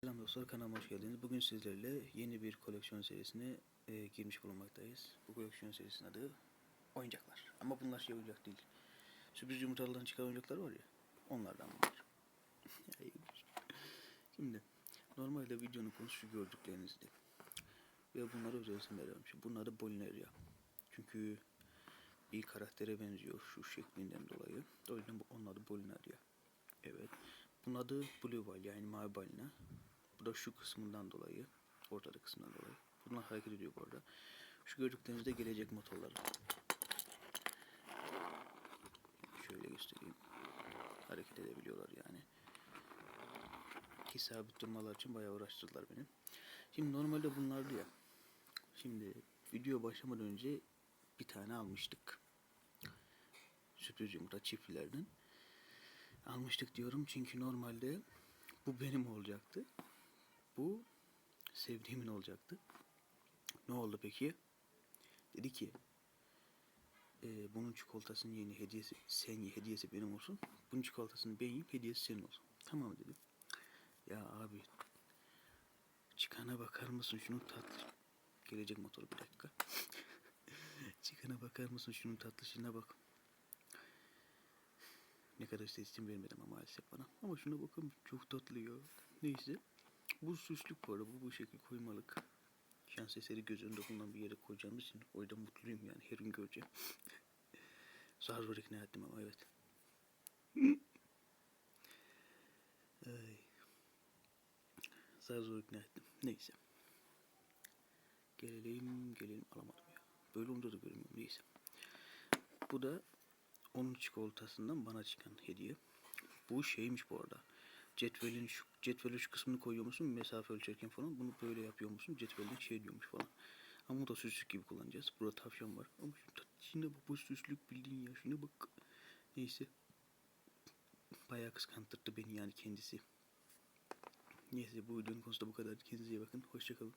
Selam dostlar kanalıma hoş geldiniz. Bugün sizlerle yeni bir koleksiyon serisine e, girmiş bulunmaktayız. Bu koleksiyon serisinin adı oyuncaklar. Ama bunlar şey oyuncak değil. Sürpriz yumurtalardan çıkan oyuncaklar var ya. Onlardan bunlar. Şimdi normalde videonun konusu gördüklerinizdi. Ve bunlara özel isim vermişim. Bunlar da Bolineria. Çünkü bir karaktere benziyor şu şeklinden dolayı. O yüzden onun adı Bolineria. Evet. Bunun adı Blue Whale yani mavi balina. Bu da şu kısmından dolayı. Ortada kısmından dolayı. Bunlar hareket ediyor bu arada. Şu gördüklerinizde gelecek motorları. Şöyle göstereyim. Hareket edebiliyorlar yani. Ki sabit durmalar için bayağı uğraştırdılar beni. Şimdi normalde bunlardı ya. Şimdi video başlamadan önce bir tane almıştık. Sürpriz yumurta çiftlilerden almıştık diyorum çünkü normalde bu benim olacaktı. Bu sevdiğimin olacaktı. Ne oldu peki? Dedi ki e, bunun çikolatasının yeni hediyesi sen ye hediyesi benim olsun. Bunun çikolatasını ben yiyeyim hediyesi senin olsun. Tamam dedim. Ya abi çıkana bakar mısın şunun tatlı gelecek motoru bir dakika. çıkana bakar mısın şunun tatlışına bak. Ne kadar istediğim vermedim ama maalesef bana. Ama şuna bakın çok tatlı ya. Neyse. Bu süslük bu. Bu bu şekil koymalık. Şans eseri göz önünde bulunan bir yere koyacağımız için o yüzden mutluyum yani. Her gün göreceğim. Zar zor ikna ettim ama evet. Ay. Zar zor ikna ettim. Neyse. Gelelim gelelim alamadım ya. Böyle onda da görmüyorum. Neyse. Bu da onun çikolatasından bana çıkan hediye. Bu şeymiş bu arada. Cetvelin şu cetvelin şu kısmını koyuyor musun mesafe ölçerken falan bunu böyle yapıyor musun cetvelin şey diyormuş falan. Ama bu da süslük gibi kullanacağız. Burada tavşan var. Ama şu tatlışına bak bu süslük bildiğin ya. Şuna bak. Neyse. Bayağı kıskandırdı beni yani kendisi. Neyse bu videonun konusu da bu kadar. Kendinize iyi bakın. Hoşçakalın.